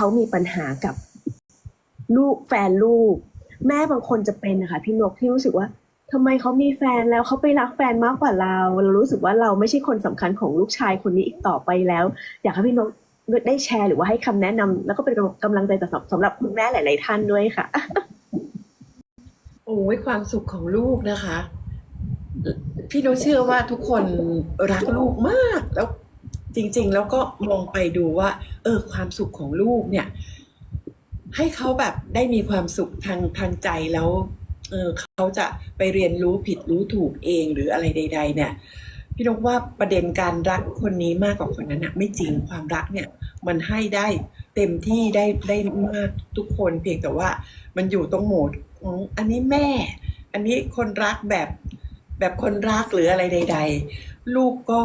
เขามีปัญหากับลูกแฟนลูก แม่บางคนจะเป็นนะคะพี่นกที่รู้สึกว่าทำไมเขามีแฟนแล้วเขาไปรักแฟนมากกว่าเรา เรารู้สึกว่าเราไม่ใช่คนสำคัญของลูกชายคนนี้อีกต่อไปแล้ว อยากให้พี่นกได้แชร์หรือว่าให้คำแนะนำแล้วก็เป็นกำลังใจสำหรับสำหรับคุณแม่หลาย ๆ ท่านด้วยค่ะ โอ้ยความสุขของลูกนะคะ พี่นตเชื่อว่าทุกคนรักลูกมากแล้ว จริง ๆ แล้วก็มองไปดูว่า เออ ความสุขของลูกเนี่ย ให้เขาแบบได้มีความสุขทางทางใจแล้ว เออเขาจะไปเรียนรู้ผิดรู้ถูกเองหรืออะไรใด ๆ เนี่ยพี่นกว่าประเด็นการรักคนนี้มากกว่าคนนั้นนะไม่จริงความรักเนี่ย มันให้ได้เต็มที่ได้ได้มากทุกคนเพียงแต่ว่า มันอยู่ตรงโหมดของอันนี้แม่ อันนี้คนรักแบบแบบคนรักหรืออะไรใด ๆ ลูกก็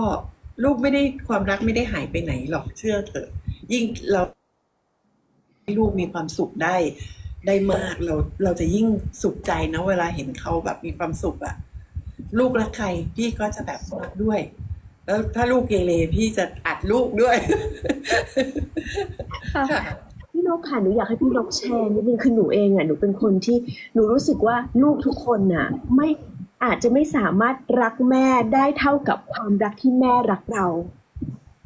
ลูกไม่ได้ความรักไม่ได้หายไปไหนหรอกเชื่อเถอะ ยิ่งเราให้ลูกมีความสุขได้ได้มากเราเราจะยิ่งสุขใจนะเวลาเห็นเขาแบบมีความสุขอะลูกรักใครพี่ก็จะแบบรักด้วย แล้วถ้าลูกเกเรพี่จะอัดลูกด้วย ค่ะพี่นกค่ะหนูอยากให้พี่นกแชร์นิดนึงคือหนูเองอะหนูเป็นคนที่หนูรู้สึกว่าลูกทุกคนน่ะ ไม่ อาจจะไม่สามารถรักแม่ได้เท่ากับความรักที่แม่รักเรา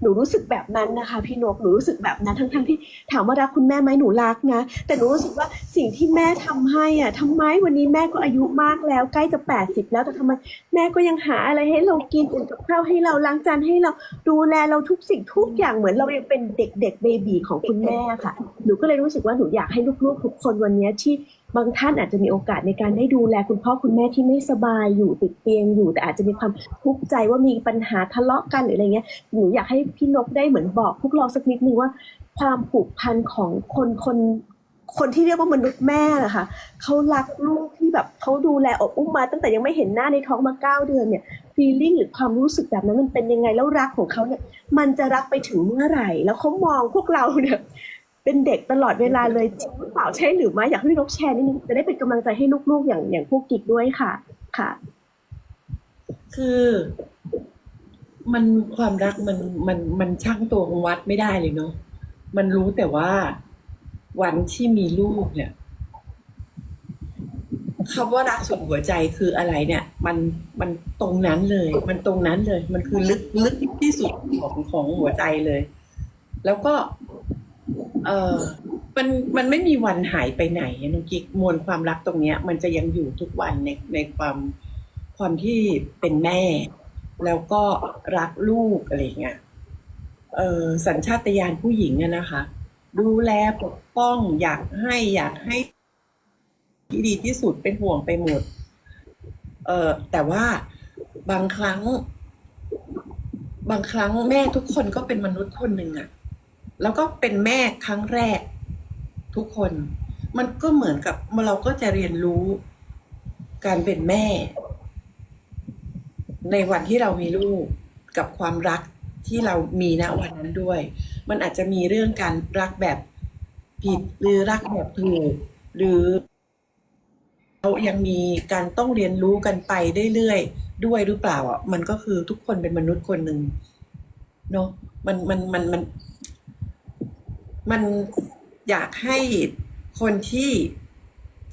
หนูรู้สึกแบบนั้นนะคะ พี่นกหนูรู้สึกแบบนั้นทั้งๆทที่ถามว่ารักคุณแม่ไหมหนูรักนะ แต่หนูรู้สึกว่าสิ่งที่แม่ทำให้อะทำไมวันนี้แม่ก็อายุมากแล้ว ใกล้จะแปดสิบแล้วแต่ทำไมแม่ก็ยังหาอะไรให้เรากินอุ่นกับข้าวให้เราล้างจานให้เราดูแลเราทุกสิ่งทุกอย่างเหมือนเรายังเป็นเด็กๆเบบีของคุณแม่ค่ะหนูก็เลยรู้สึกว่าหนูอยากให้ลูกๆทุกคนวันนี้ที่ บางท่านอาจจะมีโอกาสในการได้ดูแลคุณพ่อคุณแม่ที่ไม่สบายอยู่ติดเตียงอยู่ แต่อาจจะมีความทุกข์ใจว่ามีปัญหาทะเลาะกันหรืออะไรเงี้ยหนูอยากให้พี่นกได้เหมือนบอก พวกเราสักนิดนึงว่า ความผูกพันของคนคนคนที่เรียกว่ามนุษย์แม่นะคะเขารักลูกที่แบบเขาดูแลอบอุ้มมา ตั้งแต่ยังไม่เห็นหน้าในท้องมาเก้าเดือนเนี่ยฟีลลิ่งหรือความรู้สึกแบบนั้นมันเป็นยังไงแล้วรักของเขาเนี่ย มันจะรักไปถึงเมื่อไหร่ แล้วเขามองพวกเราเนี่ย เป็นเด็กตลอดเวลาเลยจริงหรือเปล่าใช่หรือไม่อยากให้พี่นกแชร์นิดนึงจะได้เป็นกำลังใจให้ลูกๆ อย่างอย่างพวกกิกด้วยค่ะ ค่ะ คือ มันความรักมันมันมันช่างตัววัดไม่ได้เลยเนาะมันรู้แต่ว่าวันที่มีลูกเนี่ยคำว่ารักสุดหัวใจคืออะไรเนี่ย มันมันตรงนั้นเลย มันตรงนั้นเลย มันคือลึกลึกที่สุดของของหัวใจเลย แล้วก็ เออมันมันไม่มีวันหายไปไหนน้องกิ๊กมวลความรักตรงเนี้ย มันจะยังอยู่ทุกวันในในความความที่เป็นแม่ แล้วก็รักลูกอะไรเงี้ยเออสัญชาตญาณผู้หญิงอะนะคะ ดูแลปกป้องอยากให้อยากให้ที่ดีที่สุดเป็นห่วงไปหมด เออแต่ว่าบางครั้ง บางครั้งแม่ทุกคนก็เป็นมนุษย์คนหนึ่งอะ แล้วก็เป็นแม่ครั้งแรก ทุกคน มันก็เหมือนกับเราก็จะเรียนรู้การเป็นแม่ ในวันที่เรามีลูกกับความรักที่เรามีณวันนั้นด้วย มันอาจจะมีเรื่องการรักแบบผิดหรือรักแบบถูกหรือเรายังมีการต้องเรียนรู้กันไปเรื่อยๆด้วยหรือเปล่าอะมันก็คือทุกคนเป็นมนุษย์คนหนึ่งเนาะมันมันมันมัน มันอยากให้คนที่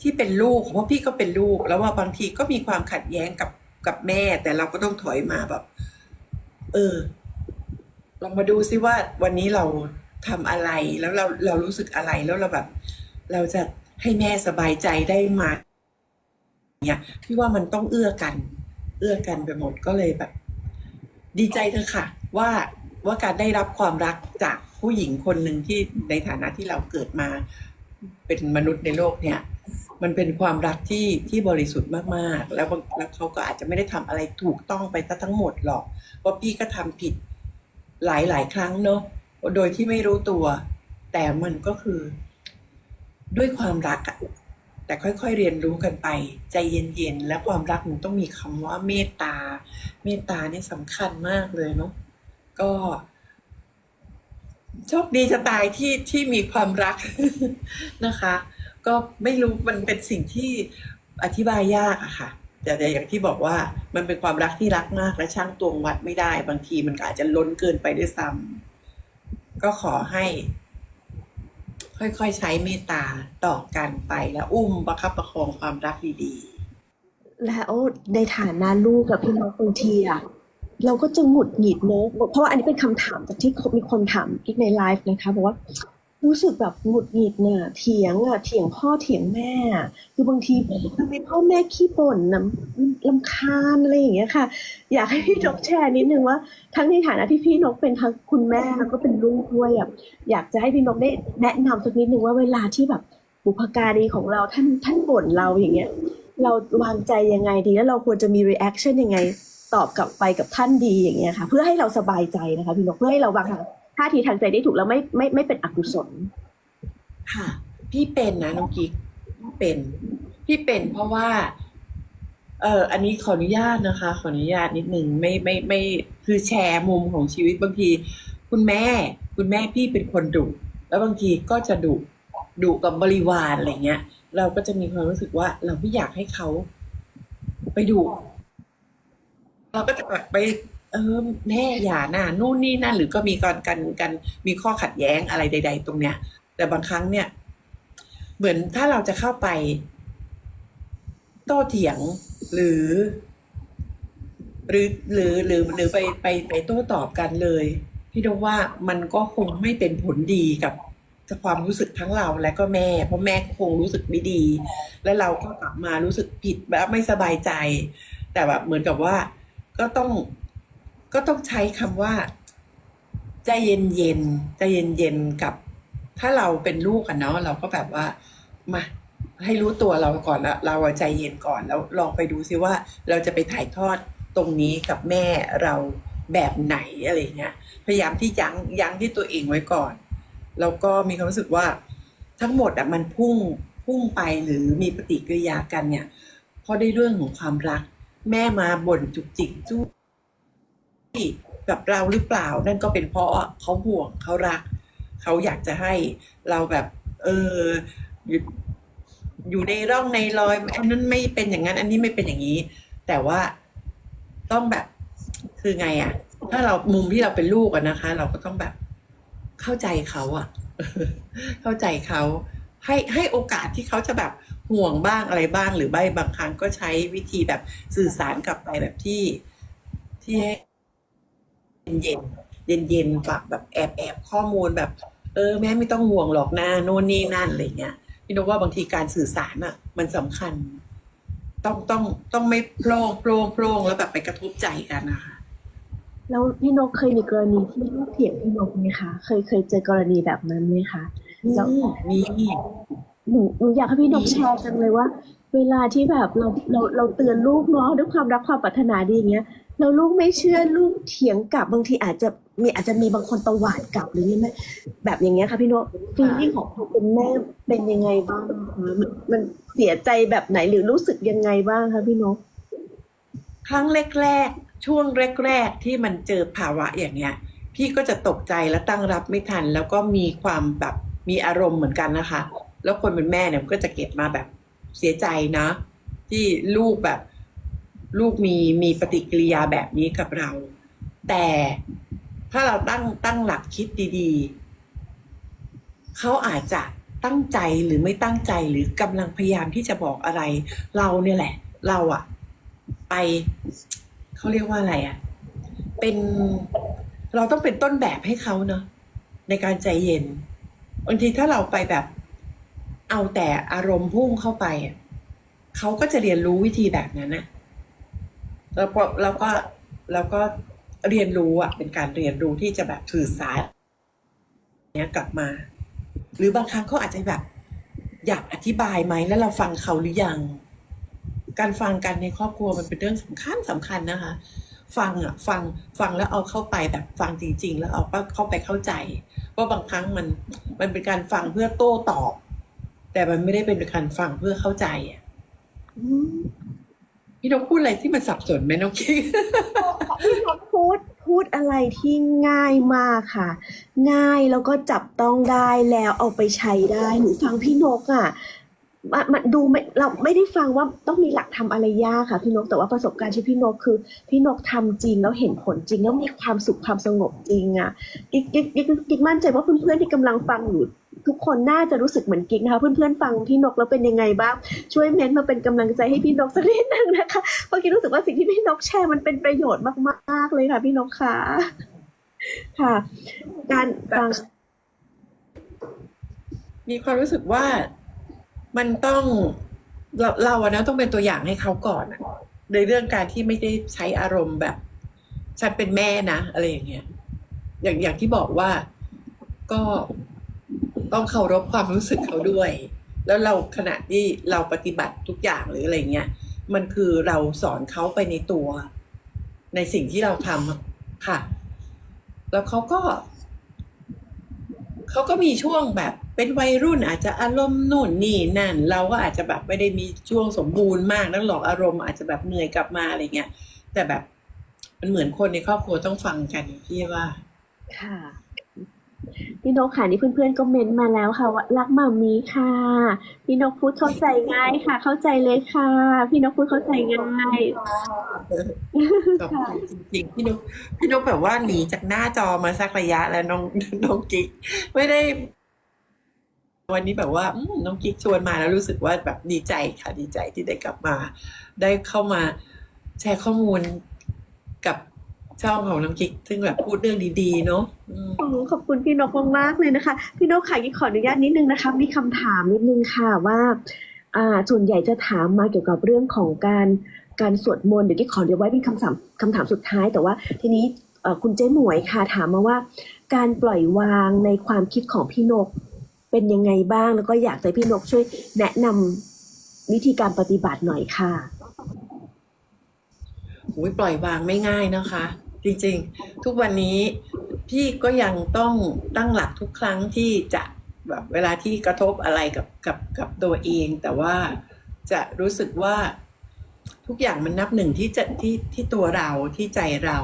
ที่เป็นลูกเพราะพี่ก็เป็นลูก แล้วว่าบางทีก็มีความขัดแย้งกับกับแม่ แต่เราก็ต้องถอยมาแบบ เออ ลองมาดูซิว่าวันนี้เราทำอะไรแล้วเราเรารู้สึกอะไรแล้วเราแบบ เราจะให้แม่สบายใจได้มาเนี่ยพี่ว่ามันต้องเอื้อกัน เอื้อกันไปหมดก็เลยแบบ ดีใจเธอค่ะ ว่า ว่าการได้รับความรักจากผู้หญิงคนหนึ่งที่ในฐานะที่เราเกิดมาเป็นมนุษย์ในโลกเนี่ย มันเป็นความรักที่ที่บริสุทธิ์มากๆ แล้วแล้วเขาก็อาจจะไม่ได้ทำอะไรถูกต้องไปซะทั้งหมดหรอกเพราะพี่ก็ทำผิดหลายหลายๆครั้งเนอะโดยที่ไม่รู้ตัว แต่มันก็คือ ด้วยความรักอะแต่ค่อยๆเรียนรู้กันไป ใจเย็นๆ และความรักมันต้องมีคำว่าเมตตา เมตตานี่สำคัญมากเลยเนาะ ก็โชคดีจะตายที่ที่มีความรักนะคะ ก็ไม่รู้มันเป็นสิ่งที่อธิบายยากอะค่ะ แต่แต่อย่างที่บอกว่ามันเป็นความรักที่รักมากและช่างตวงวัดไม่ได้ บางทีมันอาจจะล้นเกินไปด้วยซ้ำก็ขอให้ ค่อยๆใช้เมตตาต่อกันไปแล้วอุ้มประคับประคองความรักดีๆแล้วในฐานะลูกกับพี่นกบางทีอะ เราก็จะหงุดหงิดเนอะเพราะว่าอันนี้เป็นคำถามจากที่มีคนถามกิ๊กในไลฟ์นะคะบอกว่ารู้สึกแบบหงุดหงิดเนี่ยเถียงอะเถียงพ่อเถียงแม่อะคือบางทีทำไมพ่อแม่ขี้บ่นนะลำคาญอะไรอย่างเงี้ยค่ะ อยากให้พี่นกแชร์นิดนึงว่า ทั้งในฐานะที่พี่นกเป็นทั้งคุณแม่แล้วก็เป็นลูกด้วยอะอยากจะให้พี่นกได้แนะนำสักนิดนึงว่าเวลาที่แบบบุพการีของเราท่านท่านบ่นเราอย่างเงี้ย เราวางใจยังไงดีแล้วเราควรจะมี reaction ยังไง ตอบกลับไปกับท่านดีอย่างเงี้ยค่ะ เพื่อให้เราสบายใจนะคะพี่นกเพื่อให้เราวางท่าทีทางใจได้ถูกแล้วไม่ไม่ไม่เป็นอกุศล ค่ะ พี่เป็นนะน้องกิ๊กพี่เป็นพี่เป็นเพราะว่า เอออันนี้ขออนุญาตนะคะ ขออนุญาตนิดนึงไม่ไม่ไม่คือแชร์มุมของชีวิตบางที คุณแม่ คุณแม่พี่เป็นคนดุแล้วบางทีก็จะดุดุกับบริวารอะไรเงี้ย เราก็จะมีความรู้สึกว่าเราไม่อยากให้เขาไปดุ เราก็จะแบบไป เออแม่อย่าน่ะนู่นนี่นั่นหรือก็มีการกันกันมีข้อขัดแย้งอะไรใด ๆ ตรงเนี้ย แต่บางครั้งเนี่ย เหมือนถ้าเราจะเข้าไป โต้เถียงหรือ หรือหรือหรือหรือไปไปไปโต้ตอบกันเลยพี่ดว่ามันก็คงไม่เป็นผลดีกับความรู้สึกทั้งเราและก็แม่ เพราะแม่คงรู้สึกไม่ดี และเราก็กลับมารู้สึกผิดแบบไม่สบายใจ แต่แบบเหมือนกับว่า ก็ต้องก็ต้องใช้คำว่า ใจเย็นเย็นใจเย็นเย็นกับ ถ้าเราเป็นลูกกันเนาะเราก็แบบว่ามาให้รู้ตัวเราก่อนแล้วเราใจเย็นก่อนแล้วลองไปดูซิว่า เราจะไปถ่ายทอดตรงนี้กับแม่เราแบบไหนอะไรเงี้ยพยายามที่ยั้งยั้งที่ตัวเองไว้ก่อนแล้วก็มีความรู้สึกว่าทั้งหมดอะมันพุ่งพุ่งไปหรือมีปฏิกิริยากันเนี่ยเพราะได้เรื่องของความรัก แม่มาบ่นจุกจิกจู้กับเราหรือเปล่า นั่นก็เป็นเพราะเขาห่วงเขารัก เขาอยากจะให้เราแบบ เอออยู่อยู่ในร่องในรอยอันนั้นไม่เป็นอย่างนั้น อันนี้ไม่เป็นอย่างนี้ แต่ว่าต้องแบบคือไงอะถ้าเรามุมที่เราเป็นลูกอะนะคะ เราก็ต้องแบบเข้าใจเขาอะเข้าใจเขาให้ให้โอกาสที่เขาจะแบบ ห่วงบ้างอะไรบ้างหรือไม่บางครั้งก็ใช้วิธีแบบสื่อสารกลับไปแบบที่ที่ให้เย็นเย็นเย็นๆฝากแบบแอบแอบข้อมูลแบบ เออ แม่ไม่ต้องห่วงหรอกนะโน่นนี่นั่นอะไรเงี้ยพี่นกว่าบางทีการสื่อสารอะ มันสำคัญ ต้องต้องต้องไม่โปร่งโปร่งโปร่งแล้วแบบไปกระทบใจกันนะคะแล้วพี่นกเคยมีกรณีที่ลูกเถียงพี่นกไหมคะ เคยเคยเจอกรณีแบบนั้นไหมคะแล้วมี หนูหนูอยากให้พี่นกแชร์จังเลยว่า เวลาที่แบบเราเราเราเตือนลูกเนาะด้วยความรักความปรารถนาดีอย่างเงี้ยแล้วลูกไม่เชื่อลูกเถียงกลับบางทีอาจจะมีอาจจะมีบางคนตวาดกลับหรือนี่ไหมแบบอย่างเงี้ยค่ะพี่นกฟีลลิ่งของความเป็นแม่เป็นยังไงบ้างมันมันเสียใจแบบไหนหรือรู้สึกยังไงบ้างคะพี่นกครั้งแรกๆช่วงแรก ๆ ที่มันเจอภาวะอย่างเงี้ย พี่ก็จะตกใจและตั้งรับไม่ทัน แล้วก็มีความแบบมีอารมณ์เหมือนกันนะคะ แล้วคนเป็นแม่เนี่ยมันก็จะเก็บมาแบบเสียใจนะ ที่ลูกแบบลูกมีมีปฏิกิริยาแบบนี้กับเรา แต่ถ้าเราตั้งตั้งหลักคิดดีๆ เขาอาจจะตั้งใจหรือไม่ตั้งใจหรือกำลังพยายามที่จะบอกอะไร เราเนี่ยแหละ เราอะไปเขาเรียกว่าอะไรอะเป็นเราต้องเป็นต้นแบบให้เขาเนาะในการใจเย็นบางทีถ้าเราไปแบบ เอาแต่อารมณ์พุ่งเข้าไป เขาก็จะเรียนรู้วิธีแบบนั้นนะแล้วก็แล้วก็แล้วก็เรียนรู้อะ เป็นการเรียนรู้ที่จะแบบสื่อสารเนี้ยกลับมา หรือบางครั้งเขาอาจจะแบบ อยากอธิบายไหมแล้วเราฟังเขาหรือยัง การฟังกันในครอบครัวมันเป็นเรื่องสำคัญสำคัญนะคะ ฟังอะ ฟังฟังแล้วเอาเข้าไปแบบฟังจริง ๆ แล้วเอาเข้าไปเข้าใจเพราะบางครั้งมันมันเป็นการฟังเพื่อโต้ตอบ แต่มันไม่ได้เป็นการฟังเพื่อเข้าใจอะอืมพี่นกพูดอะไรที่มันสับสนไหมน้องคิงพี่นกพูดพูดอะไรที่ง่ายมากค่ะ ง่ายแล้วก็จับต้องได้แล้วเอาไปใช้ได้หนูฟังพี่นกอะมันมันดูไม่เราไม่ได้ฟังว่าต้องมีหลักทำอะไรยากค่ะพี่นกแต่ว่าประสบการณ์ที่พี่นกคือ พี่นกทำจริงแล้วเห็นผลจริงแล้วมีความสุขความสงบจริงอะกิ๊กกิ๊กกิ๊กกิ๊กมั่นใจว่าเพื่อนๆที่กำลังฟังอยู่ ทุกคนน่าจะรู้สึกเหมือนกิ๊กนะคะ เพื่อนๆฟังพี่นกแล้วเป็นยังไงบ้าง ช่วยเม้นต์มาเป็นกำลังใจให้พี่นกสักนิดนึงนะคะเพราะกิ๊กรู้สึกว่าสิ่งที่พี่นกแชร์มันเป็นประโยชน์มากๆเลยค่ะ พี่นกค่ะค่ะ การฟังมีความรู้สึกว่ามันต้องเราเราอะนะต้องเป็นตัวอย่างให้เขาก่อนในเรื่องการที่ไม่ได้ใช้อารมณ์แบบ ฉันเป็นแม่นะ อะไรอย่างเงี้ยอย่างอย่างที่บอกว่าก็ ต้องเคารพความรู้สึกเขาด้วย แล้วเราขณะที่เราปฏิบัติทุกอย่างหรืออะไรเงี้ยมันคือเราสอนเขาไปในตัว ในสิ่งที่เราทำค่ะ แล้วเขาก็เขาก็มีช่วงแบบเป็นวัยรุ่นอาจจะอารมณ์นู่นนี่นั่น เราก็อาจจะแบบไม่ได้มีช่วงสมบูรณ์มากนักหรอกอารมณ์อาจจะแบบเหนื่อยกลับมาอะไรเงี้ยแต่แบบมันเหมือนคนในครอบครัวต้องฟังกันพี่ว่า ค่ะ พี่นกค่ะนี่เพื่อนๆก็เมนต์มาแล้วค่ะว่ารักมามีค่ะ พี่นกพูดเข้าใจง่ายค่ะ เข้าใจเลยค่ะ พี่นกพูดเข้าใจง่ายขอบคุณจริงๆพี่นกพี่นกแบบว่าหนีจากหน้าจอมาสักระยะแล้วน้องน้องกิ๊กไม่ได้ วันนี้แบบว่าอืมน้องกิ๊กชวนมาแล้วรู้สึกว่าแบบดีใจค่ะดีใจที่ได้กลับมา ได้เข้ามาแชร์ข้อมูลกับ ชองของน้องกิ๊กซึ่งแบบพูดเรื่องดีๆ เนาะอืมโอ้ขอบคุณพี่นกมากๆเลยนะคะ พี่นกค่ะกิ๊กขออนุญาตนิดนึงนะคะ มีคำถามนิดนึงค่ะว่าอ่าส่วนใหญ่จะถามมาเกี่ยวกับเรื่องของการการสวดมนต์เดี๋ยวกิ๊กขอเดี๋ยวไว้เป็นคำถามคำถามสุดท้าย แต่ว่าทีนี้คุณเจ๊หมวยค่ะถามมาว่า การปล่อยวางในความคิดของพี่นกเป็นยังไงบ้างแล้วก็อยากให้พี่นกช่วยแนะนำวิธีการปฏิบัติหน่อยค่ะ อ้ยปล่อยวางไม่ง่ายนะคะ จริงๆ ทุกวันนี้พี่ก็ยังต้องตั้งหลักทุกครั้งที่จะแบบเวลาที่กระทบอะไรกับกับกับตัวเอง แต่ว่าจะรู้สึกว่าทุกอย่างมันนับหนึ่งที่จะที่ที่ตัวเราที่ใจเรา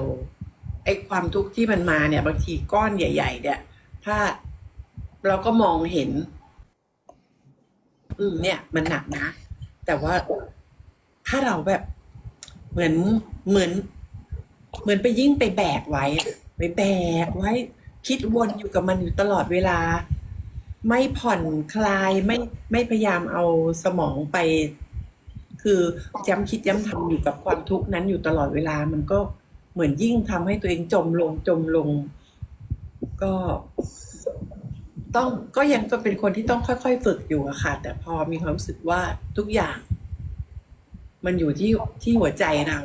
ไอ้ความทุกข์ที่มันมาเนี่ย บางทีก้อนใหญ่ ๆ เนี่ย ถ้าเราก็มองเห็น อืมเนี่ย มันหนักนะ แต่ว่าถ้าเราแบบเหมือน เหมือน เหมือนไปยิ่งไปแบกไว้ ไปแบกไว้ คิดวนอยู่กับมันอยู่ตลอดเวลา ไม่ผ่อนคลายไม่ไม่พยายามเอาสมองไป คือย้ำคิดย้ำทำอยู่กับความทุกข์นั้นอยู่ตลอดเวลา มันก็เหมือนยิ่งทำให้ตัวเองจมลงจมลง ก็ต้องก็ยังก็เป็นคนที่ต้องค่อยๆฝึกอยู่อะค่ะ แต่พอมีความรู้สึกว่าทุกอย่าง มันอยู่ที่ที่หัวใจเรา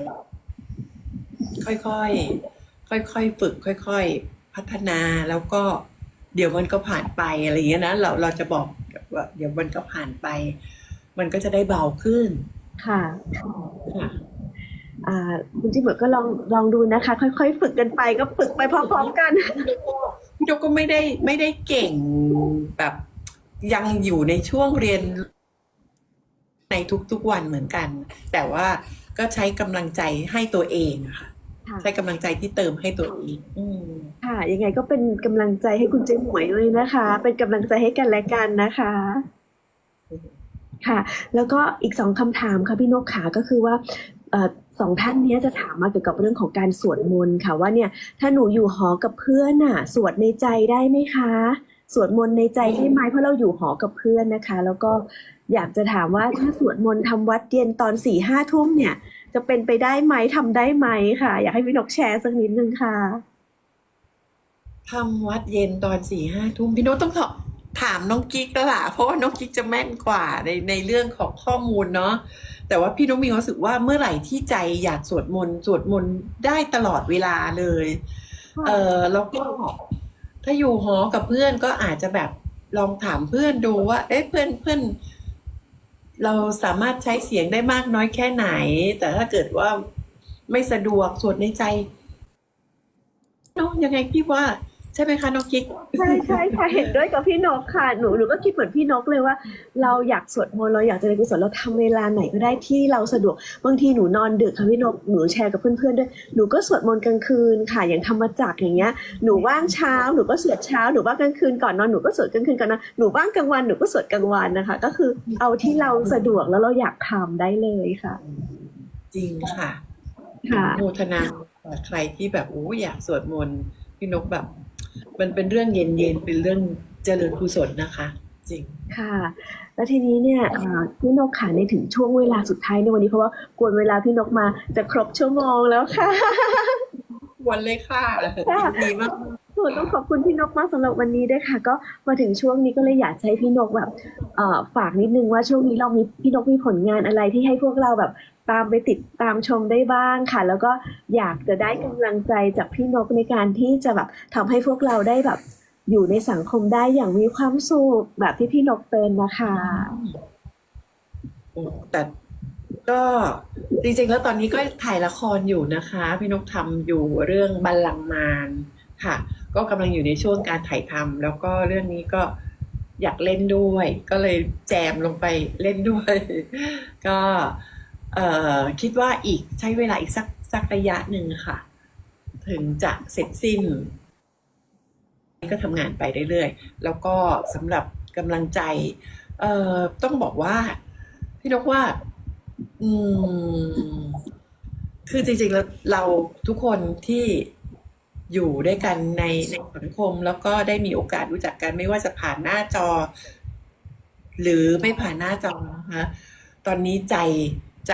ค่อยๆค่อยๆฝึกค่อยๆ พัฒนาแล้วก็เดี๋ยวมันก็ผ่านไปอะไรอย่างเงี้ยนะเราเราจะบอกว่าเดี๋ยวมันก็ผ่านไป มันก็จะได้เบาขึ้น ค่ะค่ะอ่าคุณจิ๋มก็ลองลองดูนะคะ ค่อยๆ ฝึกกันไปก็ฝึกไปพร้อมๆกันพี่ดกก็ไม่ได้ไม่ได้เก่งแบบยังอยู่ในช่วงเรียนในทุกๆวันเหมือนกัน แต่ว่าก็ใช้กำลังใจให้ตัวเองอะค่ะค่ะ ใช้กำลังใจที่เติมให้ตัวเองอืมค่ะ ยังไงก็เป็นกำลังใจให้คุณเจ๊หมวยด้วยนะคะ เป็นกำลังใจให้กันและกันนะคะ ค่ะ แล้วก็อีกสองคำถามค่ะพี่นกขาก็คือว่าเอ่อสองท่านเนี้ยจะถามมาเกี่ยวกับเรื่องของการสวดมนต์ค่ะว่าเนี่ย ถ้าหนูอยู่หอกับเพื่อนน่ะ สวดในใจได้ไหมคะ สวดมนต์ในใจได้ไหมเพราะเราอยู่หอกับเพื่อนนะคะ แล้วก็อยากจะถามว่าถ้าสวดมนต์ทำวัดเย็นตอนสี่ห้าทุ่มเนี่ย จะเป็นไปได้ไหมทำได้ไหมค่ะ อยากให้พี่นกแชร์สักนิดนึงค่ะทำวัดเย็นตอนสี่ห้าทุ่มพี่โน้ตต้องถถามน้องกิ๊กแล้วล่ะเพราะว่าน้องกิ๊กจะแม่นกว่าในในเรื่องของข้อมูลเนาะแต่ว่าพี่น้องมีความรู้สึกว่าเมื่อไหร่ที่ใจอยากสวดมนต์สวดมนต์ได้ตลอดเวลาเลย เออแล้วก็ถ้าอยู่หอกับเพื่อนก็อาจจะแบบลองถามเพื่อนดูว่า เอ๊ะเพื่อนเพื่อน เราสามารถใช้เสียงได้มากน้อยแค่ไหน แต่ถ้าเกิดว่าไม่สะดวกสวดในใจเนาะยังไงพี่ว่า ใช่ไหมคะน้องกิ๊กใช่ใช่ค่ะเห็นด้วยกับพี่นกค่ะหนูหนูก็คิดเหมือนพี่นกเลยว่า เราอยากสวดมนต์เราอยากจะเรียนกุศลเราทำเวลาไหนก็ได้ที่เราสะดวกบางทีหนูนอนดึกค่ะพี่นกหนูแชร์กับเพื่อนๆด้วยหนูก็สวดมนต์กลางคืนค่ะอย่างธรรมจักรอย่างเงี้ยหนูว่างเช้าหนูก็สวดเช้าหนูว่างกลางคืนก่อนนอนหนูก็สวดกลางคืนก่อนนอนหนูว่างกลางวันหนูก็สวดกลางวันนะคะ ก็คือเอาที่เราสะดวกแล้วเราอยากทำได้เลยค่ะ จริงค่ะค่ะโมทนากับใครที่แบบโอ้อยากสวดมนต์พี่นกแบบ มันเป็นเรื่องเย็นๆเป็นเรื่องเจริญกุศลนะคะ จริงค่ะ แล้วทีนี้เนี่ยเอ่อพี่นกขาในถึงช่วงเวลาสุดท้ายในวันนี้เพราะว่ากวนเวลาพี่นกมาจะครบชั่วโมงแล้วค่ะวันเลยค่ะค่ะดีมากหนูต้องขอบคุณพี่นกมากสำหรับวันนี้ด้วยค่ะ ก็มาถึงช่วงนี้ก็เลยอยากจะให้พี่นกแบบเอ่อฝากนิดนึงว่าช่วงนี้เรามีพี่นกมีผลงานอะไรที่ให้พวกเราแบบ ตามไปติดตามชมได้บ้างค่ะ แล้วก็อยากจะได้กำลังใจจากพี่นกในการที่จะแบบทำให้พวกเราได้แบบ อยู่ในสังคมได้อย่างมีความสุขแบบที่พี่นกเป็นนะคะแต่ก็จริงๆแล้วตอนนี้ก็ถ่ายละครอยู่นะคะ พี่นกทำอยู่เรื่องบัลลังก์มารค่ะ ก็กำลังอยู่ในช่วงการถ่ายทำแล้วก็เรื่องนี้ก็อยากเล่นด้วย ก็เลยแจมลงไปเล่นด้วย ก็ คิดว่าอีกใช้เวลาอีกสักสักระยะหนึ่งค่ะ ถึงจะเสร็จสิ้น ก็ทำงานไปเรื่อยๆ แล้วก็สำหรับกำลังใจเออต้องบอกว่า พี่นกว่าอืมคือจริงๆแล้วเราทุกคนที่อยู่ด้วยกันในในสังคมแล้วก็ได้มีโอกาสรู้จักกันไม่ว่าจะผ่านหน้าจอ หรือไม่ผ่านหน้าจอนะคะตอนนี้ใจ ใจ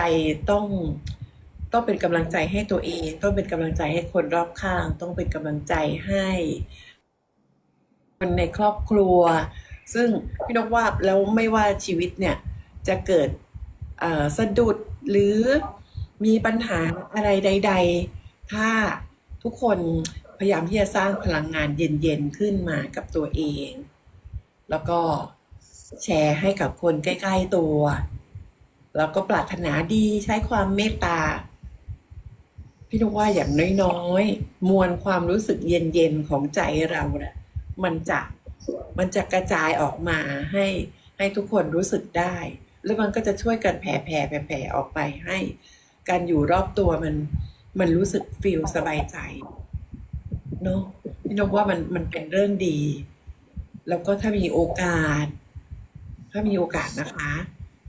ต้องต้องเป็นกำลังใจให้ตัวเอง ต้องเป็นกำลังใจให้คนรอบข้าง ต้องเป็นกำลังใจให้ คนในครอบครัว ซึ่งพี่นกว่าแล้วไม่ว่าชีวิตเนี่ยจะเกิดอ่อสะดุดหรือมีปัญหาอะไรใด ๆ ถ้าทุกคนพยายามที่จะสร้างพลังงานเย็นๆขึ้นมากับตัวเอง แล้วก็แชร์ให้กับคนใกล้ ๆตัว แล้วก็ปรารถนาดีใช้ความเมตตา พี่นกว่าอย่างน้อยๆ มวลความรู้สึกเย็นๆ ของใจเราเนะ่ะมันจะมันจะกระจายออกมาให้ให้ทุกคนรู้สึกได้ แล้วมันก็จะช่วยกันแผ่แผ่แผ่แผ่ออกไปให้ การอยู่รอบตัวมันมันรู้สึกฟีลสบายใจเนาะพี่นกว่ามันมันเป็นเรื่องดี แล้วก็ถ้ามีโอกาส ถ้ามีโอกาสนะคะ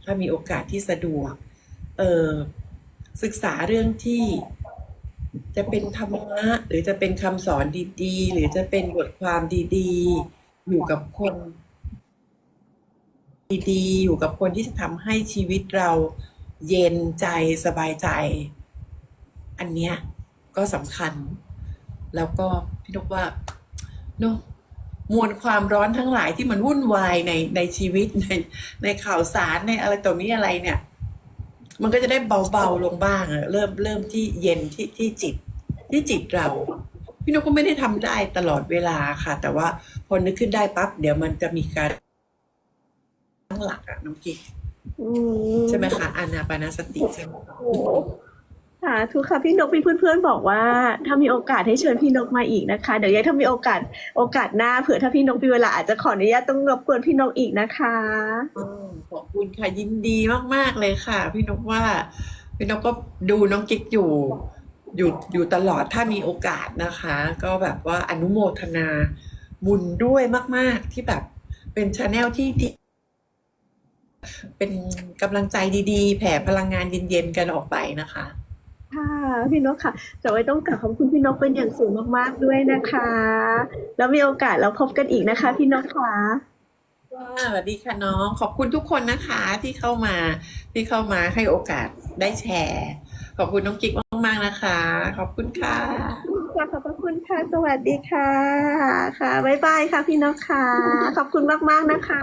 ถ้ามีโอกาสที่สะดวก เออศึกษาเรื่องที่จะเป็นธรรมะหรือจะเป็นคำสอนดีๆ หรือจะเป็นบทความดีๆ อยู่กับคนดีๆ อยู่กับคนที่จะทำให้ชีวิตเราเย็นใจสบายใจ อันเนี้ยก็สำคัญ แล้วก็พี่นกว่าเนาะ มวลความร้อนทั้งหลายที่มันวุ่นวายในในชีวิตในในข่าวสารในอะไรต่อมีอะไรเนี่ย มันก็จะได้เบาๆลงบ้างอะเริ่มเริ่มที่เย็นที่ที่จิต ที่จิตเรา พี่นกก็ไม่ได้ทำได้ตลอดเวลาค่ะ แต่ว่าพอนึกขึ้นได้ปั๊บเดี๋ยวมันจะมีการตั้งหลักอะน้องกิ๊กอืใช่ไหมคะอานาปานสติใช่ไหม ค่ะทุกค่ะพี่นกมีเพื่อนๆบอกว่า ถ้ามีโอกาสให้เชิญพี่นกมาอีกนะคะ เดี๋ยวยังถ้ามีโอกาสโอกาสหน้าเผื่อถ้าพี่นกมีเวลาอาจจะขออนุญาตต้องรบกวนพี่นกอีกนะคะอขอบคุณค่ะยินดีมากๆเลยค่ะ พี่นกว่า พี่นกก็ดูน้องกิ๊กอยู่อยู่อยู่ตลอดถ้ามีโอกาสนะคะ ก็แบบว่าอนุโมทนาบุญด้วยมาก ๆ ที่แบบเป็นชาแนลที่ที่เป็นกำลังใจดีๆ แผ่พลังงานเย็นๆกันออกไปนะคะ ค่ะพี่นกค่ะ แต่ไว้ต้องกลับขอบคุณพี่นกเป็นอย่างสูงมากๆด้วยนะคะ แล้วมีโอกาสเราพบกันอีกนะคะ พี่นกค่ะว่าสวัสดีค่ะน้องขอบคุณทุกคนนะคะที่เข้ามาที่เข้ามาให้โอกาสได้แชร์ ขอบคุณน้องกิ๊กมากๆนะคะ ขอบคุณค่ะค่ะขอบพระคุณค่ะสวัสดีค่ะ ค่ะบ๊ายบายค่ะพี่นกค่ะ ขอบคุณมากๆนะคะ